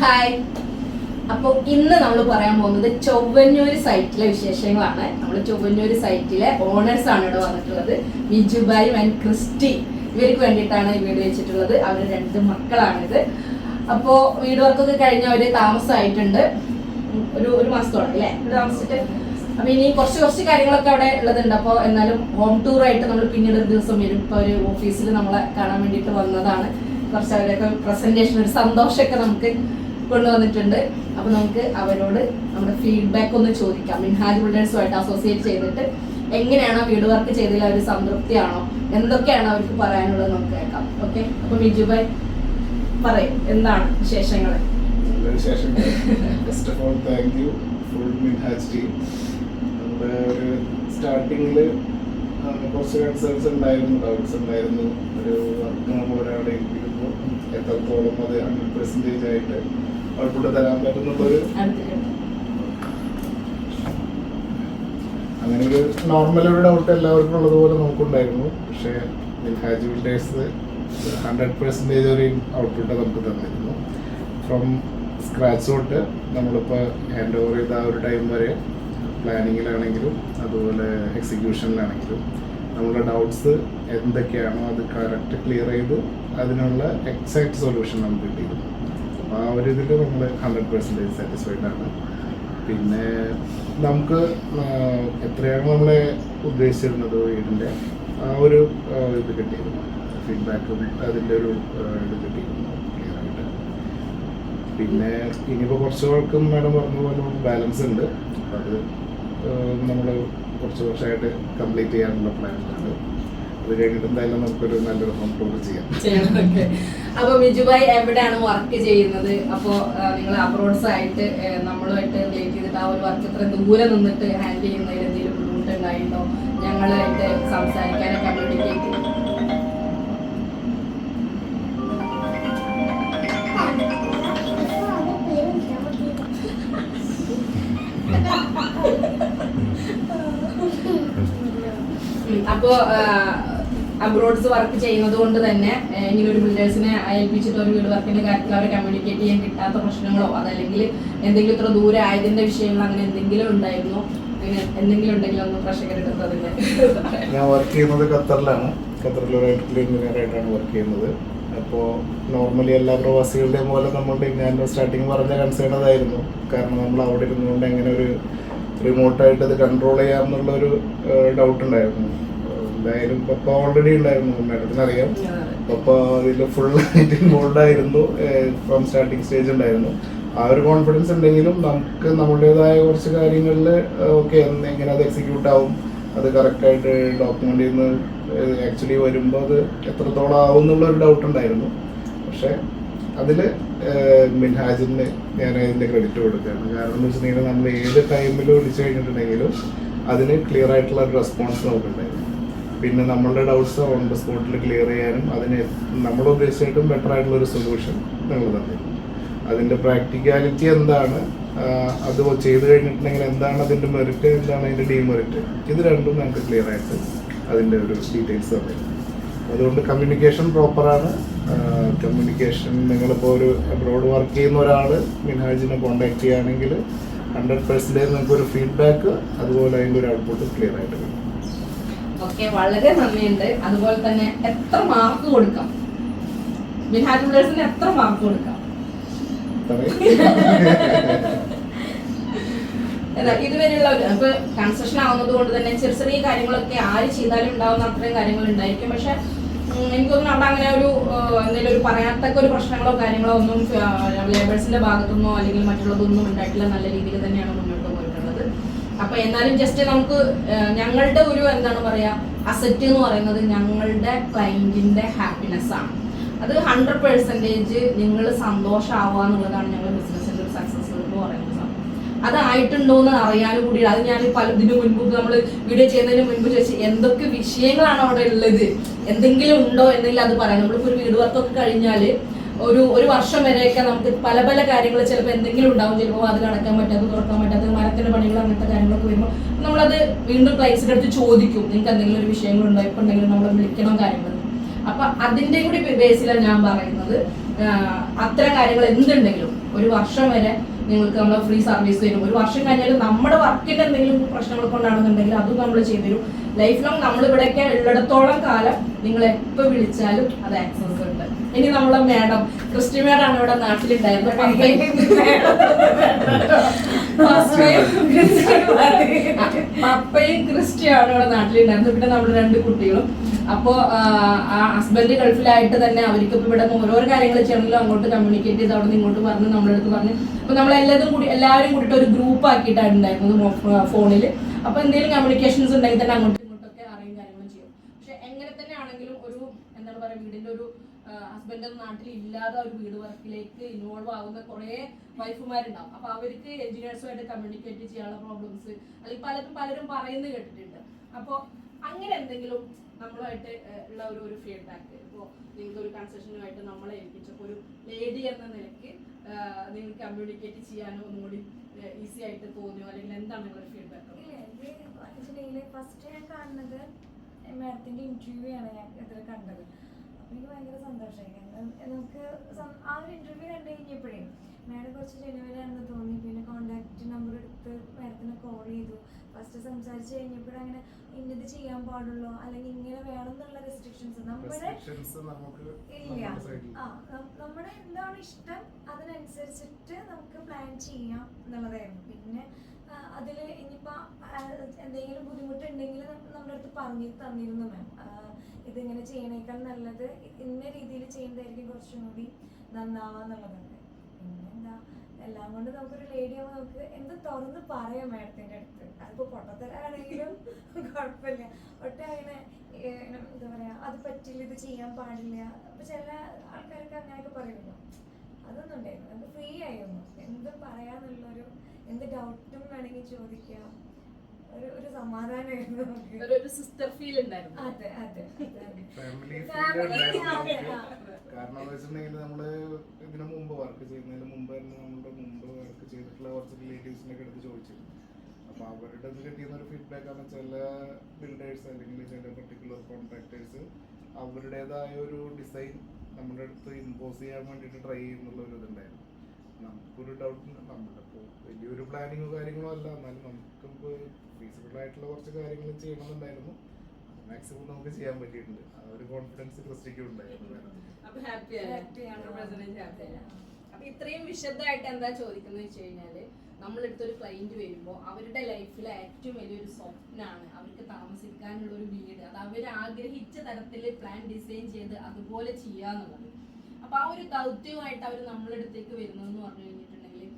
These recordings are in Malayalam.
ഹായ് അപ്പോൾ ഇന്ന് നമ്മൾ പറയാൻ പോകുന്നത് ചൊവ്വന്നൂര് സൈറ്റിലെ വിശേഷങ്ങളാണ്. നമ്മൾ ചൊവ്വന്നൂര് സൈറ്റിലെ ഓണേഴ്സ് ആണ് ഇവിടെ വന്നിട്ടുള്ളത്. മിജുബായും ആൻഡ് ക്രിസ്റ്റി. ഇവർക്ക് വേണ്ടിയിട്ടാണ് ഈ വീട് വെച്ചിട്ടുള്ളത്. അവർ രണ്ട് മക്കളാണിത്. അപ്പോൾ വീട് വർക്കൊക്കെ കഴിഞ്ഞ ഒരു താമസമായിട്ടുണ്ട്. ഒരു ഒരു മാസത്തോളം അല്ലേ? താമസിച്ചിട്ട്. അപ്പൊ ഇനി കുറച്ച് കുറച്ച് കാര്യങ്ങളൊക്കെ അവിടെ ഉള്ളതുണ്ട്. അപ്പോൾ എന്നാലും ഹോം ടൂർ ആയിട്ട് നമ്മൾ പിന്നീട് ഒരു ദിവസം വരും. ഇപ്പോൾ ഒരു ഓഫീസിൽ നമ്മളെ കാണാൻ വേണ്ടിയിട്ട് വന്നതാണ്. കുറച്ച് അവരൊക്കെ പ്രസന്റേഷൻ ഒരു സന്തോഷമൊക്കെ നമുക്ക് കൊണ്ടുവന്നിട്ടുണ്ട്. അപ്പൊ നമുക്ക് അവരോട് നമ്മുടെ ഫീഡ്ബാക്ക് ഒന്ന് ചോദിക്കാം. മിൻഹാജ് ബിൽഡേഴ്സുമായിട്ട് അസോസിയേറ്റ് ചെയ്തിട്ട് എങ്ങനെയാണ് വീട് വർക്ക് ചെയ്തതിൽ അവർ സംതൃപ്തിയാണോ? എന്തൊക്കെയാണ് അവർക്ക് പറയാനുള്ളത് നമുക്ക് കേൾക്കാം. ഓക്കെ അപ്പൊ മിജുബായ് പറയും എന്താണ് വിശേഷങ്ങൾ? ഫസ്റ്റ് ടീം കുറച്ച് കൺസേൺസ് ഉണ്ടായിരുന്നു. ഡൗട്ട്സ് ഉണ്ടായിരുന്നു. ഒരു വർക്ക് നമ്മൾ ഒരാളെ എത്രത്തോളം അത് ഹൺഡ്രഡ് പെർസെന്റേജ് ആയിട്ട് ഔട്ട്പുട്ട് തരാൻ പറ്റുന്നുള്ളൊരു അങ്ങനെ ഒരു നോർമൽ ഒരു ഡൗട്ട് എല്ലാവർക്കും ഉള്ളതുപോലെ നമുക്കുണ്ടായിരുന്നു. പക്ഷേ ഹാജി ബിൽഡേഴ്സ് ഹൺഡ്രഡ് പെർസെന്റേജ് ഒരു ഔട്ട്പുട്ട് നമുക്ക് തന്നിരുന്നു. ഫ്രം സ്ക്രാച്ച് തൊട്ട് നമ്മളിപ്പോൾ ഹാൻഡ് ഓവർ ചെയ്ത ആ ഒരു ടൈം വരെ പ്ലാനിങ്ങിലാണെങ്കിലും അതുപോലെ എക്സിക്യൂഷനിലാണെങ്കിലും നമ്മുടെ ഡൗട്ട്സ് എന്തൊക്കെയാണോ അത് കറക്റ്റ് ക്ലിയർ ചെയ്ത് അതിനുള്ള എക്സാക്ട് സൊല്യൂഷൻ നമുക്ക് കിട്ടി അപ്പോൾ ആ ഒരു ഇതിൽ നമ്മൾ ഹൺഡ്രഡ് പെർസെന്റേജ് സാറ്റിസ്ഫൈഡ് ആണ്. പിന്നെ നമുക്ക് എത്രയാണോ നമ്മളെ ഉദ്ദേശിച്ചിരുന്നത് വീടിന്റെ ആ ഒരു ഇത് കിട്ടിയിരുന്നു ഫീഡ്ബാക്കും അതിന്റെ ഒരു ഇത് കിട്ടിയിരുന്നു. ക്ലിയറായിട്ട് പിന്നെ ഇനിയിപ്പോൾ കുറച്ച് പേർക്കും മാഡം പറഞ്ഞ പോലെ ബാലൻസ് ഉണ്ട്. അത് നമ്മൾ കുറച്ച് വർഷമായിട്ട് കംപ്ലീറ്റ് ചെയ്യാനുള്ള പ്ലാനിലാണ് അത് കഴിഞ്ഞിട്ട് എന്തായാലും നമുക്കൊരു നല്ലൊരു ഹോം ടൂർ ചെയ്യാം അപ്പൊ മിജുബായ് എവിടെയാണ് വർക്ക് ചെയ്യുന്നത് അപ്പോ നിങ്ങൾ അബ്രോഡ്സ് ആയിട്ട് ആ, നമ്മളുമായിട്ട് റിലേറ്റ് ചെയ്തിട്ട് ആ ഒരു വർക്ക് ഇത്ര ദൂരെ നിന്നിട്ട് ഹാൻഡിൽ ചെയ്യുന്നതിൽ എന്തെങ്കിലും ബുദ്ധിമുട്ടുണ്ടായിട്ടുണ്ടോ ഞങ്ങളായിട്ട് സംസാരിക്കാനോ കമ്മ്യൂണിക്കേറ്റ് അപ്പോ അബ്രോഡ്സ് വർക്ക് ചെയ്യുന്നത് കൊണ്ട് തന്നെ ഇങ്ങനെ ഒരു ബിൽഡേഴ്സിനെ ഏൽപ്പിച്ചിട്ട് ഒരു വീട് വർക്കിന്റെ കാര്യത്തിൽ അവരെ കമ്മ്യൂണിക്കേറ്റ് ചെയ്യാൻ കിട്ടാത്ത പ്രശ്നങ്ങളോ അതല്ലെങ്കിൽ എന്തെങ്കിലും ഇത്ര ദൂരെ ആയതിന്റെ വിഷയങ്ങൾ അങ്ങനെ എന്തെങ്കിലും ഉണ്ടായിരുന്നോ? എന്തെങ്കിലും ഉണ്ടെങ്കിൽ ഒന്ന് പ്രേക്ഷകരെടുത്ത് അതിന്റെ ഞാൻ വർക്ക് ചെയ്യുന്നത് ഖത്തറിലാണ്. ഖത്തറിൽ ഒരു ആയിട്ടാണ് വർക്ക് ചെയ്യുന്നത്. അപ്പോൾ നോർമലി എല്ലാ പ്രവാസികളുടെയും പോലെ നമ്മളുടെ ഞാൻ സ്റ്റാർട്ടിങ് പറഞ്ഞ കൺസേൺ അതായിരുന്നു. കാരണം നമ്മൾ അവിടെ ഇരുന്നുകൊണ്ട് എങ്ങനെ ഒരു റിമോട്ടായിട്ട് ഇത് കൺട്രോൾ ചെയ്യാമെന്നുള്ള എന്നുള്ളൊരു ഡൗട്ട് ഉണ്ടായിരുന്നു. എന്തായാലും പപ്പ ഓൾറെഡി ഉണ്ടായിരുന്നു മാഡത്തിന് അറിയാം. പപ്പ അതിൽ ഫുൾ ആയിട്ട് ഇൻവോൾവ് ആയിരുന്നു ഫ്രം സ്റ്റാർട്ടിങ് സ്റ്റേജ് ഉണ്ടായിരുന്നു. ആ ഒരു കോൺഫിഡൻസ് ഉണ്ടെങ്കിലും നമുക്ക് നമ്മുടേതായ കുറച്ച് കാര്യങ്ങളിൽ ഓക്കെ എങ്ങനെ അത് എക്സിക്യൂട്ട് ആവും അത് കറക്റ്റായിട്ട് ഡോക്യുമെന്റ് നിന്ന് ആക്ച്വലി വരുമ്പോൾ അത് എത്രത്തോളം ആവും എന്നുള്ള ഒരു ഡൗട്ട് ഉണ്ടായിരുന്നു. പക്ഷേ അതിൽ മിൻഹാജിന് ഞാൻ അതിന്റെ ക്രെഡിറ്റ് കൊടുക്കുകയാണ്. കാരണം എന്ന് വെച്ചിട്ടുണ്ടെങ്കിൽ നമ്മൾ ഏത് ടൈമിൽ വിളിച്ചു കഴിഞ്ഞിട്ടുണ്ടെങ്കിലും അതിന് ക്ലിയർ ആയിട്ടുള്ള ഒരു റെസ്പോൺസ് നമുക്കുണ്ടായിരുന്നു പിന്നെ നമ്മളുടെ ഡൗട്ട്സ് ഓൺ ദ സ്പോട്ടിൽ ക്ലിയർ ചെയ്യാനും അതിന് നമ്മൾ ഉദ്ദേശിച്ചിട്ടും ബെറ്റർ ആയിട്ടുള്ള ഒരു സൊല്യൂഷൻ നിങ്ങൾ തന്നെ. അതിന്റെ പ്രാക്ടിക്കാലിറ്റി എന്താണ്? അത് ചെയ്ത് കഴിഞ്ഞിട്ടുണ്ടെങ്കിൽ എന്താണ് അതിന്റെ മെറിറ്റ് എന്താണ് അതിന്റെ ഡീമെറിറ്റ് ഇത് രണ്ടും ഞങ്ങൾക്ക് ക്ലിയർ ആയിട്ട് അതിന്റെ ഒരു ഡീറ്റെയിൽസ് തന്നെ അതുകൊണ്ട് കമ്മ്യൂണിക്കേഷൻ പ്രോപ്പറാണ് കമ്മ്യൂണിക്കേഷൻ നിങ്ങളിപ്പോൾ ഒരു അബ്രോഡ് വർക്ക് ചെയ്യുന്ന ഒരാൾ മിൻഹാജിനെ കോണ്ടാക്ട് ചെയ്യുകയാണെങ്കിൽ ഹൺഡ്രഡ് പെർസെന്റേജ് നിങ്ങൾക്ക് ഒരു ഫീഡ്ബാക്ക് അതുപോലെ അതിന്റെ ഒരു ഔട്ട്പുട്ട് ക്ലിയർ ആയിട്ട് കിട്ടും. ഓക്കെ വളരെ നന്ദിയുണ്ട്. അതുപോലെ തന്നെ എത്ര മാർക്ക് കൊടുക്കാം? ബിഹാർ എത്ര മാർക്ക് കൊടുക്കാം? എന്നാ ഇതുവരെയുള്ള ഇപ്പൊ കൺസ്ട്രക്ഷൻ ആവുന്നത് കൊണ്ട് തന്നെ ചെറിയ ചെറിയ കാര്യങ്ങളൊക്കെ ആര് ചെയ്താലും ഉണ്ടാവുന്ന അത്രയും കാര്യങ്ങൾ ഉണ്ടായിരിക്കും. പക്ഷെ ഉം, എനിക്ക് തോന്നുന്നു അവിടെ അങ്ങനെ ഒരു എന്തെങ്കിലും ഒരു പറയാത്തക്ക ഒരു പ്രശ്നങ്ങളോ കാര്യങ്ങളോ ഒന്നും ലേബേഴ്സിന്റെ ഭാഗത്തുനിന്നോ അല്ലെങ്കിൽ മറ്റുള്ളതൊന്നും ഉണ്ടായിട്ടില്ല. നല്ല രീതിയിൽ തന്നെയാണ് മുന്നോട്ട് അപ്പൊ എന്നാലും ജസ്റ്റ് നമുക്ക് ഞങ്ങളുടെ ഒരു എന്താണ് പറയാ അസറ്റ് എന്ന് പറയുന്നത് ഞങ്ങളുടെ ക്ലൈന്റിന്റെ ഹാപ്പിനെസ് ആണ്. അത് ഹൺഡ്രഡ് പെർസെന്റേജ് നിങ്ങൾ സന്തോഷമാവുക എന്നുള്ളതാണ് ഞങ്ങളുടെ ബിസിനസ്സിന്റെ ഒരു സക്സസ് എന്ന് പറയുന്നത്. അതായിട്ടുണ്ടോ എന്ന് അറിയാനും കൂടി അത് ഞാൻ പലതിനു മുൻപ് നമ്മൾ വീഡിയോ ചെയ്യുന്നതിന് മുൻപ് ചോദിച്ചു എന്തൊക്കെ വിഷയങ്ങളാണ് അവിടെ ഉള്ളത്? എന്തെങ്കിലും ഉണ്ടോ? എന്നെങ്കിലും അത് പറയാം നമ്മളിപ്പോൾ ഒരു വീട് വർക്കൊക്കെ കഴിഞ്ഞാൽ ഒരു ഒരു വർഷം വരെയൊക്കെ നമുക്ക് പല പല കാര്യങ്ങൾ ചിലപ്പോൾ എന്തെങ്കിലും ഉണ്ടാവും ചിലപ്പോൾ അത് കടക്കാൻ പറ്റാത്ത തുറക്കാൻ പറ്റാത്ത മരത്തിന്റെ പണികൾ അങ്ങനത്തെ കാര്യങ്ങളൊക്കെ വരുമ്പോൾ നമ്മളത് വീണ്ടും പ്ലേസിന്റെ അടുത്ത് ചോദിക്കും നിങ്ങൾക്ക് എന്തെങ്കിലും ഒരു വിഷയങ്ങളുണ്ടോ ഇപ്പം എന്തെങ്കിലും നമ്മളെ വിളിക്കണം കാര്യങ്ങൾ അപ്പൊ അതിന്റെ കൂടി ബേസിലാണ് ഞാൻ പറയുന്നത്. അത്തരം കാര്യങ്ങൾ എന്തുണ്ടെങ്കിലും ഒരു വർഷം വരെ നിങ്ങൾക്ക് നമ്മൾ ഫ്രീ സർവീസ് തരും. ഒരു വർഷം കഴിഞ്ഞാൽ നമ്മുടെ വർക്കിന്റെ എന്തെങ്കിലും പ്രശ്നങ്ങൾ കൊണ്ടാണെന്നുണ്ടെങ്കിൽ അതും നമ്മൾ ചെയ്തു തരും ലൈഫ് ലോങ് നമ്മൾ ഇവിടെയൊക്കെ ഉള്ളിടത്തോളം കാലം നിങ്ങൾ എപ്പോൾ വിളിച്ചാലും അത് ആക്സസ് ഉണ്ട് ഇനി നമ്മളെ മാഡം ക്രിസ്റ്റി മേഡാണ് ഇവിടെ നാട്ടിലുണ്ടായിരുന്നത്. പപ്പയും. ക്രിസ്റ്റിയാണ് ഇവിടെ നാട്ടിലുണ്ടായിരുന്നത്. പിന്നെ നമ്മുടെ രണ്ട് കുട്ടികളും. അപ്പോ ഹസ്ബൻഡ് ഗൾഫിലായിട്ട് തന്നെ അവർക്ക് ഇവിടെ ഓരോ കാര്യങ്ങൾ ചെയ്യണമെങ്കിലും അങ്ങോട്ട് കമ്മ്യൂണിക്കേറ്റ് ചെയ്ത് അവിടെ നിന്ന് ഇങ്ങോട്ട് പറഞ്ഞ് നമ്മുടെ അടുത്ത് പറഞ്ഞ്. അപ്പൊ നമ്മൾ എല്ലാതും കൂടി എല്ലാവരും കൂടിയിട്ട് ഒരു ഗ്രൂപ്പ് ആക്കിയിട്ടാണ് ഉണ്ടായിരുന്നത് ഫോണിൽ അപ്പൊ എന്തെങ്കിലും കമ്മ്യൂണിക്കേഷൻസ് ഉണ്ടെങ്കിൽ തന്നെ അങ്ങോട്ടും ഇങ്ങോട്ടൊക്കെ അറിയും കാര്യങ്ങളും ചെയ്യും പക്ഷെ എങ്ങനെ തന്നെ ആണെങ്കിലും ഒരു എന്താണ് പറയുക വീടിന്റെ ഒരു ഹസ്ബൻഡ് നാട്ടിൽ ഇല്ലാതെ ഒരു വീട് വർക്കിലേക്ക് ഇൻവോൾവ് ആകുന്ന കുറെ വൈഫുമാരുണ്ടാവും അപ്പൊ അവർക്ക് എഞ്ചിനീയേഴ്സുമായിട്ട് കമ്മ്യൂണിക്കേറ്റ് ചെയ്യാനുള്ള പ്രോബ്ലംസ് അല്ലെങ്കിൽ പലർക്കും പലരും പറയുന്നത് കേട്ടിട്ടുണ്ട്. അപ്പോൾ അങ്ങനെ എന്തെങ്കിലും നമ്മളുമായിട്ട് ഉള്ള ഒരു ഒരു ഫീഡ്ബാക്ക് ഇപ്പോൾ നിങ്ങൾക്ക് ഒരു കൺസെഷനുമായിട്ട് നമ്മളെ ഏൽപ്പിച്ചപ്പോൾ ഒരു ലേഡി എന്ന നിലയ്ക്ക് നിങ്ങൾ കമ്മ്യൂണിക്കേറ്റ് ചെയ്യാനോ ഒന്നുകൂടി ഈസി ആയിട്ട് തോന്നിയോ? അല്ലെങ്കിൽ എന്താണ് നിങ്ങളുടെ ഫീഡ്ബാക്ക് ഫസ്റ്റ് ഞാൻ കാണുന്നത് മാഡത്തിന്റെ ഇന്റർവ്യൂ ആണ് ഞാൻ ഇതിൽ കണ്ടത്. എനിക്ക് ഭയങ്കര സന്തോഷമായി നമുക്ക് ആ ഒരു ഇന്റർവ്യൂ കണ്ടു കഴിഞ്ഞപ്പോഴേ മാഡം കുറച്ച് ജെനുവൻ ആണെന്ന് തോന്നി. പിന്നെ കോണ്ടാക്ട് നമ്പർ എടുത്ത് മാഡത്തിനെ കോൾ ചെയ്തു. ഫസ്റ്റ് സംസാരിച്ച് കഴിഞ്ഞപ്പോഴങ്ങനെ ഇന്നത് ചെയ്യാൻ പാടുള്ളൂ? അല്ലെങ്കിൽ ഇങ്ങനെ വേണം എന്നുള്ള റെസ്ട്രിക്ഷൻസ് നമ്മുടെ ഇല്ല. ആ നമ്മുടെ എന്താണ് ഇഷ്ടം? അതിനനുസരിച്ചിട്ട് നമുക്ക് പ്ലാൻ ചെയ്യാം എന്നുള്ളതായിരുന്നു. പിന്നെ അതിൽ ഇനിയിപ്പോൾ എന്തെങ്കിലും ബുദ്ധിമുട്ടുണ്ടെങ്കിൽ നമ്മുടെ അടുത്ത് പറഞ്ഞു തന്നിരുന്നു മാം ഇതിങ്ങനെ ചെയ്യണേക്കാൾ നല്ലത് ഇന്ന രീതിയിൽ ചെയ്യുന്നതായിരിക്കും കുറച്ചും കൂടി നന്നാവാന്നുള്ളതുണ്ട് പിന്നെ എന്താ എല്ലാം കൊണ്ട് നമുക്കൊരു ലേഡി ആവുമ്പോൾ നമുക്ക് എന്ത് തുറന്ന് പറയാം മാഡത്തിന്റെ അടുത്ത്. അതിപ്പോ പൊട്ടത്തരാണെങ്കിലും കുഴപ്പമില്ല. ഒട്ടും അങ്ങനെ എന്താ പറയാ അത് പറ്റില്ല ഇത് ചെയ്യാൻ പാടില്ല. അപ്പൊ ചില ആൾക്കാർക്ക് അങ്ങനെയൊക്കെ പറയുമല്ലോ. അതൊന്നും ഉണ്ടായിരുന്നു നമുക്ക് ഫ്രീ ആയിരുന്നു. എന്ത് പറയാന്നുള്ളൊരു എന്ത് ഡൗട്ടും വേണമെങ്കിൽ ചോദിക്കാം. ഒരു ഒരു സമാധാനമായിരുന്നു ഒരു സിസ്റ്റർ ഫീൽ ഉണ്ടായിരുന്നു. അതെ അതെ. ഫാമിലി കാരണം എന്ന് വെച്ചിട്ടുണ്ടെങ്കിൽ നമ്മൾ ഇതിനു മുമ്പ് വർക്ക് ചെയ്യുന്നതിന് മുമ്പ് തന്നെ നമ്മുടെ മുമ്പ് വർക്ക് ചെയ്തിട്ടുള്ള കുറച്ച് റിലേറ്റീവ്സിനെ ഒക്കെ എടുത്ത് ചോദിച്ചിരുന്നു. അപ്പൊ അവരുടെ ഇത് കിട്ടിയുന്ന ഒരു ഫീഡ്ബാക്ക് ആണ് ചില ബിൽഡേഴ്സ് അല്ലെങ്കിൽ ചില പെർട്ടിക്കുലർ കോൺട്രാക്ടേഴ്സ് അവരുടേതായ ഒരു ഡിസൈൻ നമ്മുടെ അടുത്ത് ഇമ്പോസ് ചെയ്യാൻ വേണ്ടിയിട്ട് ട്രൈ ചെയ്യുന്നുള്ള ഒരു ഇതുണ്ടായിരുന്നു. നമുക്കൊരു ഡൗട്ട് നമ്മുടെ ഇപ്പോൾ വലിയൊരു പ്ലാനിങ്ങോ കാര്യങ്ങളോ അല്ല. എന്നാലും നമുക്ക് ഫീസിബിൾ ആയിട്ടുള്ള കുറച്ച് കാര്യങ്ങൾ ചെയ്യണമെന്നുണ്ടായിരുന്നു. മാക്സിമം നമുക്ക് ചെയ്യാൻ പറ്റിയിട്ടുണ്ട്. ആ ഒരു കോൺഫിഡൻസ് ക്രിസ്റ്റിക്കും ഉണ്ടായിരുന്നു അപ്പൊ ഇത്രയും വിശദമായിട്ട് എന്താ ചോദിക്കുന്നത് വെച്ച് കഴിഞ്ഞാൽ നമ്മളെടുത്തൊരു ക്ലൈന്റ് വരുമ്പോൾ അവരുടെ ലൈഫിലെ ഏറ്റവും വലിയൊരു സ്വപ്നമാണ് അവർക്ക് താമസിക്കാനുള്ള ഒരു വീട്. അത് അവർ ആഗ്രഹിച്ച തരത്തിൽ പ്ലാൻ ഡിസൈൻ ചെയ്ത് അതുപോലെ ചെയ്യാന്നുള്ളത്. അപ്പൊ ആ ഒരു ദൗത്യമായിട്ട് അവർ നമ്മളടുത്തേക്ക് വരുന്നതെന്ന് പറഞ്ഞു കഴിഞ്ഞിട്ടുണ്ടെങ്കിൽ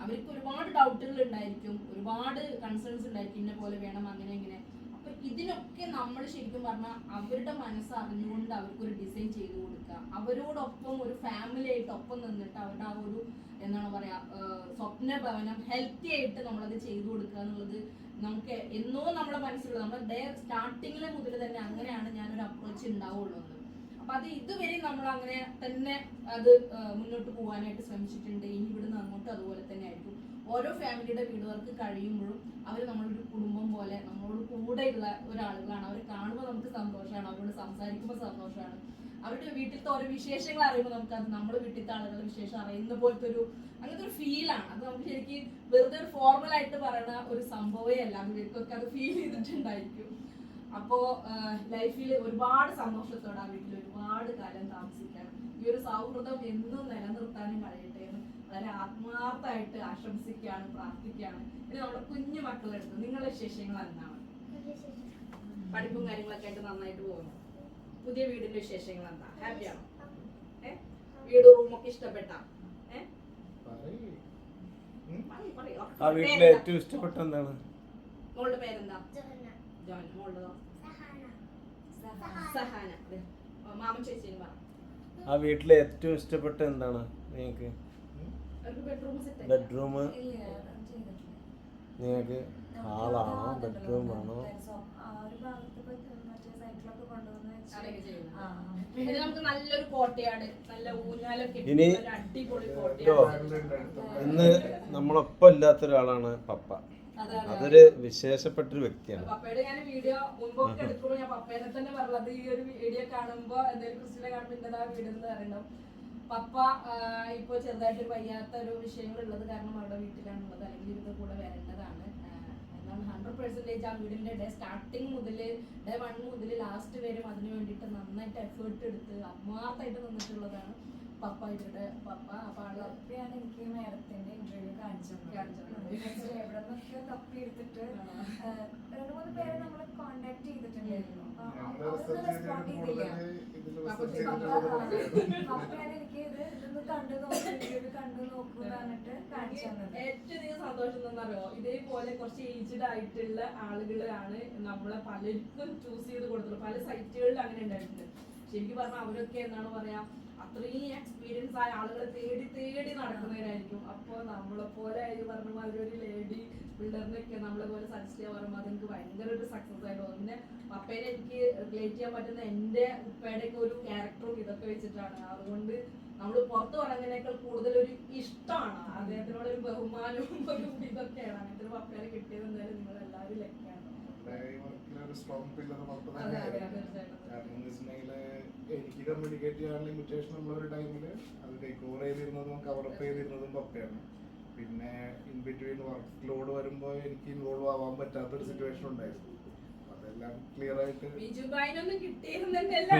അവർക്ക് ഒരുപാട് ഡൗട്ടുകൾ ഉണ്ടായിരിക്കും ഒരുപാട് കൺസേൺസ് ഉണ്ടായിരിക്കും ഇന്ന പോലെ വേണം അങ്ങനെ ഇങ്ങനെ. അപ്പൊ ഇതിനൊക്കെ നമ്മൾ ശരിക്കും പറഞ്ഞാൽ അവരുടെ മനസ്സ് അറിഞ്ഞുകൊണ്ട് അവർക്ക് ഒരു ഡിസൈൻ ചെയ്തു കൊടുക്കുക. അവരോടൊപ്പം ഒരു ഫാമിലി ആയിട്ട് ഒപ്പം നിന്നിട്ട് അവരുടെ ആ ഒരു എന്താണ് പറയാ സ്വപ്ന ഭവനം ഹെൽത്തി ആയിട്ട് നമ്മളത് ചെയ്തു കൊടുക്കുക എന്നുള്ളത് നമുക്ക് എന്നോ നമ്മുടെ മനസ്സിലുള്ള നമ്മുടെ ഡേ സ്റ്റാർട്ടിങ്ങിലെ മുതൽ തന്നെ അങ്ങനെയാണ് ഞാനൊരു അപ്രോച്ച് ഉണ്ടാവുള്ളൂ അപ്പൊ അത് ഇതുവരെ നമ്മൾ അങ്ങനെ തന്നെ അത് മുന്നോട്ട് പോകാനായിട്ട് ശ്രമിച്ചിട്ടുണ്ട്. ഇനി ഇവിടുന്ന് അങ്ങോട്ട് അതുപോലെ തന്നെ ആയിരിക്കും. ഓരോ ഫാമിലിയുടെ വീട് വർക്ക് കഴിയുമ്പോഴും അവർ നമ്മളൊരു കുടുംബം പോലെ നമ്മളോട് കൂടെയുള്ള ഒരാളുകളാണ്. അവർ കാണുമ്പോൾ നമുക്ക് സന്തോഷമാണ് അവരോട് സംസാരിക്കുമ്പോൾ സന്തോഷമാണ്. അവരുടെ വീട്ടിലത്തെ ഓരോ വിശേഷങ്ങൾ അറിയുമ്പോൾ നമുക്ക് അത് നമ്മുടെ വീട്ടിലത്തെ ആളുകളുടെ വിശേഷം അറിയുന്ന പോലത്തെ ഒരു അങ്ങനത്തെ ഒരു ഫീലാണ് അത് നമുക്ക് ശരിക്കും വെറുതെ ഒരു ഫോർമൽ ആയിട്ട് പറയുന്ന ഒരു സംഭവമേ അല്ല. അവർക്കൊക്കെ അത് ഫീൽ ചെയ്തിട്ടുണ്ടായിരിക്കും. അപ്പോ ലൈഫിൽ ഒരുപാട് സന്തോഷത്തോടെ ആ വീട്ടിൽ ഒരുപാട് കാലം താമസിക്കാൻ ഈ ഒരു സൗഹൃദം എന്നും നിലനിർത്താനും കഴിയട്ടെ എന്ന് വളരെ ആത്മാർത്ഥമായിട്ട് ആശംസിക്കുകയാണ് പ്രാർത്ഥിക്കുകയാണ്. ഇനി നമ്മുടെ കുഞ്ഞു മക്കളെടുത്ത് നിങ്ങളുടെ വിശേഷങ്ങൾ എന്താണ്? പഠിപ്പും കാര്യങ്ങളൊക്കെ ആയിട്ട് നന്നായിട്ട് പോകുന്നു. പുതിയ വീടിന്റെ വിശേഷങ്ങൾ എന്താ? ഹാപ്പിയാണോ ഏ? വീട് റൂമൊക്കെ ഇഷ്ടപ്പെട്ട. ആ വീട്ടിലെ? ഏറ്റവും ഇഷ്ടപ്പെട്ട എന്താണ്? മോളുടെ പേരെന്താ? ജോൻ മോളുടെ സഹാന. ദേ, മാമൻ ചേച്ചിയും പറ ആ വീട്ടിലെ ഏറ്റവും ഇഷ്ടപ്പെട്ട എന്താണ് നിങ്ങൾക്ക്? ബെഡ്റൂം നിങ്ങൾക്ക് ഹാളാണോ? ബെഡ്റൂം ആണോ. ഇനി- ഇന്ന് നമ്മളൊപ്പം ഇല്ലാത്ത ഒരാളാണ് പപ്പ. അതെ, വിശേഷപ്പെട്ട ഒരു വ്യക്തിയാണ്. പപ്പയുടെ ഞാൻ വീഡിയോ മുൻപൊക്കെ എടുക്കുമ്പോൾ ഞാൻ പപ്പേനെ തന്നെ പറഞ്ഞത് ഈ ഒരു വീഡിയോ കാണുമ്പോ എന്തായാലും ക്രിസ്റ്റിനെ കാണുമ്പോൾ ഇന്നതാ വീട് എന്ന് പറയണ്ടാവും പപ്പ ഇപ്പോൾ ചെറുതായിട്ട് വയ്യാത്ത ഒരു വിഷയങ്ങളുള്ളത് കാരണം അവരുടെ വീട്ടിലാണുള്ളത്. അല്ലെങ്കിൽ ഇവരുടെ കൂടെ വരേണ്ടതാണ്. ഹൺഡ്രഡ് പെർസെന്റേജ് ആ വീടിന്റെ ഡേ സ്റ്റാർട്ടിങ് മുതൽ ഡേ വൺ മുതൽ ലാസ്റ്റ് വരും അതിന് വേണ്ടിയിട്ട് നന്നായിട്ട് എഫേർട്ട് എടുത്ത് ആത്മാർത്ഥമായിട്ട് നിന്നിട്ടുള്ളതാണ്. പപ്പ ഇട്ടിട്ട് പപ്പ അപ്പൊ ആൾ അപ്പോഴാണ് എനിക്ക് മേഡത്തിന്റെ ഇന്റർവ്യൂ കാണിച്ചത്. എവിടെ നിന്നൊക്കെ തപ്പി എടുത്തിട്ട് രണ്ടു മൂന്ന് പേരെ നമ്മൾ കോണ്ടാക്ട് ചെയ്തിട്ടുണ്ടായിരുന്നു. അപ്പൊ റെസ്പോണ്ട് ചെയ്തില്ല. പപ്പയാണ്. എനിക്ക് ഇത് ഇതൊന്ന് കണ്ടു നോക്കൂ ഇന്റർവ്യൂ കണ്ടു നോക്കൂ പറഞ്ഞിട്ട് കാണിച്ചു തന്നത്. ഏറ്റവും അധികം സന്തോഷം എന്താണെന്നറിയോ ഇതേപോലെ കുറച്ച് ഏജ്ഡ് ആയിട്ടുള്ള ആളുകളാണ് നമ്മളെ പലർക്കും ചൂസ് ചെയ്ത് കൊടുത്തത് പല സൈറ്റുകളിൽ അങ്ങനെ ഉണ്ടായിട്ടുണ്ട്. ശരിക്കും പറഞ്ഞാൽ അവരൊക്കെ എന്താണ് പറയാ അത്രയും എക്സ്പീരിയൻസ് ആയ ആളുകളെ തേടി തേടി നടക്കുന്നവരായിരിക്കും. അപ്പോൾ നമ്മളെ പോലെ ഈ പറഞ്ഞ മാതിരി ഒരു ലേഡി ബിൽഡറിനൊക്കെ നമ്മളെ പോലെ സജസ്റ്റ് ചെയ്യാൻ പറയുമ്പോൾ അതെനിക്ക് ഭയങ്കര ഒരു സക്സസ് ആയിട്ട് തോന്നി. പിന്നെ പപ്പേനെ എനിക്ക് റിലേറ്റ് ചെയ്യാൻ പറ്റുന്ന എന്റെ ഉപ്പയുടെയൊക്കെ ഒരു ക്യാരക്ടറും ഇതൊക്കെ വെച്ചിട്ടാണ്. അതുകൊണ്ട് നമ്മൾ പുറത്ത് പറയുന്നതിനേക്കാൾ കൂടുതൽ ഒരു ഇഷ്ടമാണ്. അദ്ദേഹത്തിനോട് ഒരു ബഹുമാനവും ഒരു ഇതൊക്കെയാണ്. അങ്ങനത്തെ ഒരു പപ്പേനെ കിട്ടിയത് എന്തായാലും നിങ്ങൾ എല്ലാവരും ലക്കാണ് സ്ട്രോങ് പില്ലർ അതെ അതെ തന്നെയായിരുന്നു കാരണം എന്ന് വെച്ചിട്ടുണ്ടെങ്കിൽ എനിക്ക് കമ്മ്യൂണിക്കേറ്റ് ചെയ്യാൻ ലിമിറ്റേഷൻ നമ്മളൊരു ടൈമിൽ അത് ടേക്ക് ഓവർ ചെയ്തിരുന്നതും കവർ അപ്പ് ചെയ്തിരുന്നതും പപ്പയാണ് പിന്നെ ഇൻ ബിറ്റ്വീൻ വർക്ക് ലോഡ് വരുമ്പോൾ എനിക്ക് ഇൻവോൾവ് ആവാൻ പറ്റാത്തൊരു സിറ്റുവേഷൻ ഉണ്ടായിരുന്നു. അതെല്ലാം ക്ലിയർ ആയിട്ട് ബിജുബായിനൊന്നും കിട്ടിയിരുന്നില്ല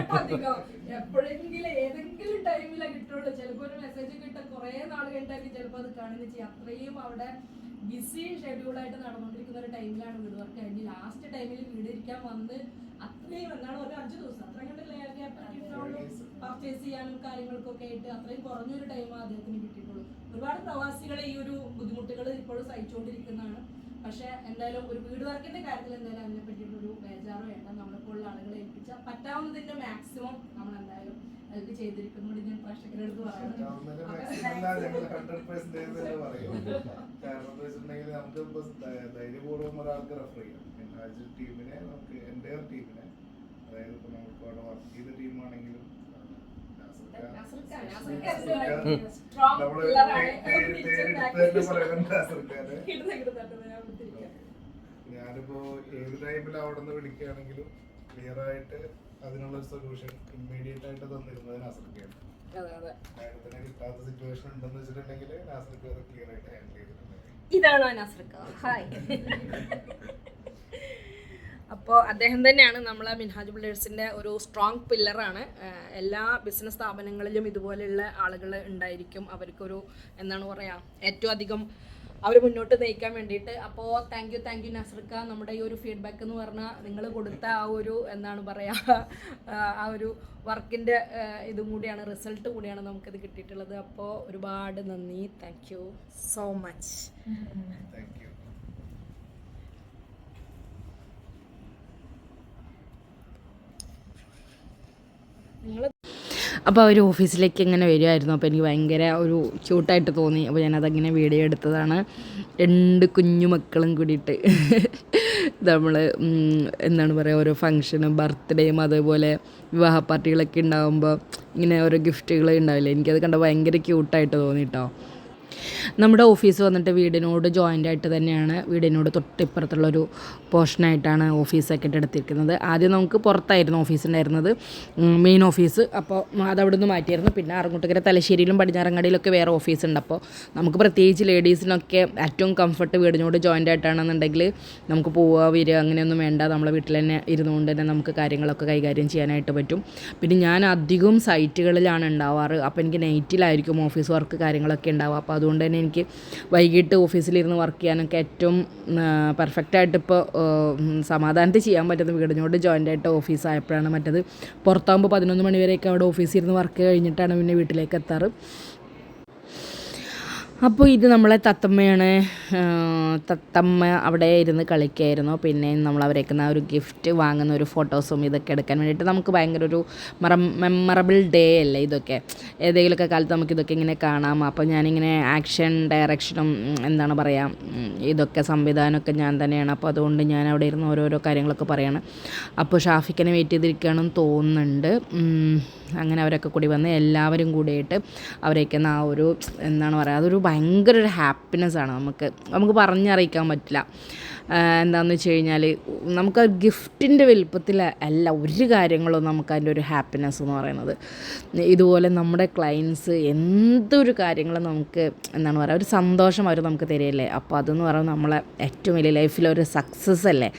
എപ്പോഴെങ്കിലും ഏതെങ്കിലും ടൈമിലേ കിട്ടുള്ളൂ. ചിലപ്പോ ഒരു മെസ്സേജ് കിട്ടാൻ കുറെ നാൾ കഴിഞ്ഞിട്ടായിരിക്കും ചിലപ്പോ അത് കാണുന്ന ചെയ്യും. അത്രയും അവിടെ ബിസി ഷെഡ്യൂളായിട്ട് നടന്നുകൊണ്ടിരിക്കുന്ന ഒരു ടൈമിലാണ് വീട് വർക്ക് കഴിഞ്ഞ് ലാസ്റ്റ് ടൈമിൽ വീട് ഇരിക്കാൻ വന്ന് അത്രയും എന്നാണ് ഒരു അഞ്ചു ദിവസം. അത്ര കണ്ടല്ലേ പർച്ചേസ് ചെയ്യാനും കാര്യങ്ങൾക്കൊക്കെ ആയിട്ട് അത്രയും കുറഞ്ഞൊരു ടൈം അദ്ദേഹത്തിന് കിട്ടിയിട്ടുള്ളൂ. ഒരുപാട് പ്രവാസികളെ ഈ ഒരു ബുദ്ധിമുട്ടുകൾ ഇപ്പോഴും സഹിച്ചുകൊണ്ടിരിക്കുന്നതാണ് പക്ഷെ എന്തായാലും ഒരു വീട് വർക്കിന്റെ കാര്യത്തിൽ എന്തായാലും അതിനെ പറ്റിയിട്ടൊരു ബേജാറോ വേണ്ട നമ്മളെപ്പോലുള്ള ആളുകളെ ഏൽപ്പിച്ച പറ്റാവുന്നതിന്റെ മാക്സിമം നമ്മൾ എന്തായാലും അത് ചെയ്തിരിക്കുന്നുണ്ട് ഞാൻ പ്രേക്ഷകരെടുത്ത് പറയുന്നത് maximum അല്ല, ഞങ്ങൾ 100% തന്നെ പറയും. കാരണം എന്ന് വെച്ചിട്ടുണ്ടെങ്കിൽ നമുക്ക് ധൈര്യപൂർവം ഒരാൾക്ക് റെഫർ ചെയ്യാം. ടീമിനെ നമുക്ക് എന്റെ ടീമിനെ അതായത് ഇപ്പൊ നമുക്ക് അവിടെ വർക്ക് ചെയ്ത ടീമാണെങ്കിലും നാസർക്ക, നാസർക്ക, നാസർക്ക നമ്മൾ പേരെടുത്ത് തന്നെ പറയുന്നുണ്ട്. ഞാനിപ്പോ ഏത് ടൈമിൽ അവിടെ നിന്ന് വിളിക്കുകയാണെങ്കിലും ക്ലിയർ ആയിട്ട് അതിനുള്ള ഒരു സൊല്യൂഷൻ ഇമ്മീഡിയറ്റ് ആയിട്ട് തന്നിരുന്നത് നാസർക്കാണ് കിട്ടാത്ത സിറ്റുവേഷൻ ഉണ്ടെന്ന് വെച്ചിട്ടുണ്ടെങ്കിൽ നാസർക്ക് അത് ക്ലിയർ ആയിട്ട് ഹാൻഡിൽ ചെയ്തിട്ടുണ്ട് ഇതാണോ നസ്രക്ക ഹായ് അപ്പോൾ അദ്ദേഹം തന്നെയാണ് നമ്മളെ മിൻഹാജ് ബിൽഡേഴ്സിന്റെ ഒരു സ്ട്രോങ് പില്ലറാണ് എല്ലാ ബിസിനസ് സ്ഥാപനങ്ങളിലും ഇതുപോലെയുള്ള ആളുകൾ ഉണ്ടായിരിക്കും അവർക്കൊരു എന്താണ് പറയുക ഏറ്റവും അധികം അവർ മുന്നോട്ട് നയിക്കാൻ വേണ്ടിയിട്ട്. അപ്പോൾ താങ്ക് യു താങ്ക് യു നസ്രിക്ക നമ്മുടെ ഈ ഒരു ഫീഡ്ബാക്ക് എന്ന് പറഞ്ഞാൽ നിങ്ങൾ കൊടുത്ത ആ ഒരു എന്താണ് പറയുക ആ ഒരു വർക്കിന്റെ ഇതും കൂടിയാണ് റിസൾട്ട് കൂടിയാണ് നമുക്കിത് കിട്ടിയിട്ടുള്ളത്. അപ്പോൾ ഒരുപാട് നന്ദി. Thank you so much thank you നിങ്ങൾ അപ്പോൾ അവർ ഓഫീസിലേക്ക് ഇങ്ങനെ വരുമായിരുന്നു അപ്പോൾ എനിക്ക് ഭയങ്കര ഒരു ക്യൂട്ടായിട്ട് തോന്നി. അപ്പോൾ ഞാനതങ്ങനെ വീഡിയോ എടുത്തതാണ്. രണ്ട് കുഞ്ഞു മക്കളും കൂടിയിട്ട്. നമ്മൾ എന്താണ് പറയുക ഓരോ ഫങ്ഷനും ബർത്ത്ഡേയും അതേപോലെ വിവാഹ പാർട്ടികളൊക്കെ ഉണ്ടാകുമ്പോൾ ഇങ്ങനെ ഓരോ ഗിഫ്റ്റുകൾ ഉണ്ടാവില്ലേ? എനിക്കത് കണ്ട ഭയങ്കര ക്യൂട്ടായിട്ട് തോന്നി കേട്ടോ നമ്മുടെ ഓഫീസ് വന്നിട്ട് വീടിനോട് ജോയിന്റ് ആയിട്ട് തന്നെയാണ്. വീടിനോട് തൊട്ടിപ്പുറത്തുള്ളൊരു പോർഷനായിട്ടാണ് ഓഫീസൊക്കെ എടുത്തിരിക്കുന്നത്. ആദ്യം നമുക്ക് പുറത്തായിരുന്നു ഓഫീസ് ഉണ്ടായിരുന്നത്. മെയിൻ ഓഫീസ് അപ്പോൾ അതവിടെ നിന്ന് മാറ്റിയായിരുന്നു. പിന്നെ അറങ്ങോട്ടുകര തലശ്ശേരിയിലും പടിഞ്ഞാറങ്ങാടിയിലൊക്കെ വേറെ ഓഫീസ് ഉണ്ട്. അപ്പോൾ നമുക്ക് പ്രത്യേകിച്ച് ലേഡീസിനൊക്കെ ഏറ്റവും കംഫർട്ട് വീടിനോട് ജോയിന്റ് ആയിട്ടാണെന്നുണ്ടെങ്കിൽ നമുക്ക് പോവുക വരിക അങ്ങനെയൊന്നും വേണ്ട. നമ്മളെ വീട്ടിൽ തന്നെ ഇരുന്നുകൊണ്ട് തന്നെ നമുക്ക് കാര്യങ്ങളൊക്കെ കൈകാര്യം ചെയ്യാനായിട്ട് പറ്റും. പിന്നെ ഞാൻ അധികം സൈറ്റുകളിലാണ് ഉണ്ടാവാറ്. അപ്പോൾ എനിക്ക് നൈറ്റിലായിരിക്കും ഓഫീസ് വർക്ക് കാര്യങ്ങളൊക്കെ ഉണ്ടാവുക. അപ്പോൾ അതുകൊണ്ട് തന്നെ എനിക്ക് വൈകിട്ട് ഓഫീസിലിരുന്ന് വർക്ക് ചെയ്യാനൊക്കെ ഏറ്റവും പെർഫെക്റ്റായിട്ട് ഇപ്പോൾ സമാധാനത്തിൽ ചെയ്യാൻ പറ്റുന്ന വീടിനോട് ജോയിന്റ് ആയിട്ട് ഓഫീസ് ആയപ്പോഴാണ് മറ്റത്. പുറത്താകുമ്പോൾ പതിനൊന്ന് മണി വരെയൊക്കെ അവിടെ ഓഫീസിൽ ഇരുന്ന് വർക്ക് കഴിഞ്ഞിട്ടാണ് പിന്നെ വീട്ടിലേക്ക് എത്താറ്. അപ്പോൾ ഇത് നമ്മളെ തത്തമ്മയാണ്. തത്തമ്മ അവിടെ ഇരുന്ന് കളിക്കായിരുന്നു. പിന്നെ നമ്മൾ അവരേക്കുന്ന ഒരു ഗിഫ്റ്റ് വാങ്ങുന്ന ഒരു ഫോട്ടോസും ഇതൊക്കെ എടുക്കാൻ വേണ്ടിയിട്ട് നമുക്ക് ഭയങ്കര ഒരു മറ മെമ്മറബിൾ ഡേ അല്ലേ ഇതൊക്കെ. ഏതെങ്കിലുമൊക്കെ കാലത്ത് നമുക്ക് ഇതൊക്കെ ഇങ്ങനെ കാണാം. അപ്പോൾ ഞാനിങ്ങനെ ആക്ഷൻ ഡയറക്ഷനും എന്താണ് പറയുക ഇതൊക്കെ സംവിധാനമൊക്കെ ഞാൻ തന്നെയാണ്. അപ്പോൾ അതുകൊണ്ട് ഞാൻ അവിടെ ഇരുന്ന് ഓരോരോ കാര്യങ്ങളൊക്കെ പറയാണ്. അപ്പോൾ ഷാഫിക്കനെ വെയിറ്റ് ചെയ്തിരിക്കുകയാണെന്ന് തോന്നുന്നുണ്ട്. അങ്ങനെ അവരൊക്കെ കൂടി വന്ന് എല്ലാവരും കൂടിയിട്ട് അവരേക്കുന്ന ആ ഒരു എന്താണ് പറയുക അതൊരു ഭയങ്കര ഒരു ഹാപ്പിനെസ് ആണ്. നമുക്ക് നമുക്ക് പറഞ്ഞറിയിക്കാൻ പറ്റില്ല. എന്താണെന്ന് വെച്ച് കഴിഞ്ഞാൽ നമുക്ക് ഗിഫ്റ്റിന്റെ വലുപ്പത്തിൽ അല്ല ഒരു കാര്യങ്ങളും നമുക്ക് അതിന്റെ ഒരു ഹാപ്പിനെസ് എന്ന് പറയുന്നത്. ഇതുപോലെ നമ്മുടെ ക്ലയൻസ് എന്തൊരു കാര്യങ്ങളും നമുക്ക് എന്താണ് പറയുക ഒരു സന്തോഷം അവർ നമുക്ക് തരികയല്ലേ? അപ്പോൾ അതെന്ന് പറയുന്നത് നമ്മളെ ഏറ്റവും വലിയ ലൈഫിലൊരു സക്സസ് അല്ലേ?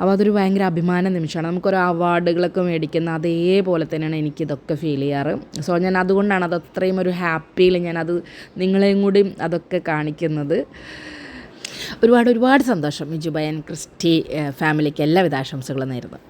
അപ്പോൾ അതൊരു ഭയങ്കര അഭിമാന നിമിഷമാണ്. നമുക്കൊരു അവാർഡുകളൊക്കെ മേടിക്കുന്ന അതേപോലെ തന്നെയാണ് എനിക്കിതൊക്കെ ഫീൽ ചെയ്യാറ്. സോ ഞാൻ അതുകൊണ്ടാണ് അത് അത്രയും ഒരു ഹാപ്പിയിൽ ഞാനത് നിങ്ങളെയും കൂടി അതൊക്കെ കാണിക്കുന്നത്. ഒരുപാട് ഒരുപാട് സന്തോഷം മിജുബയൻ ക്രിസ്റ്റി ഫാമിലിക്ക് എല്ലാവിധ ആശംസകളും നേരുന്നു.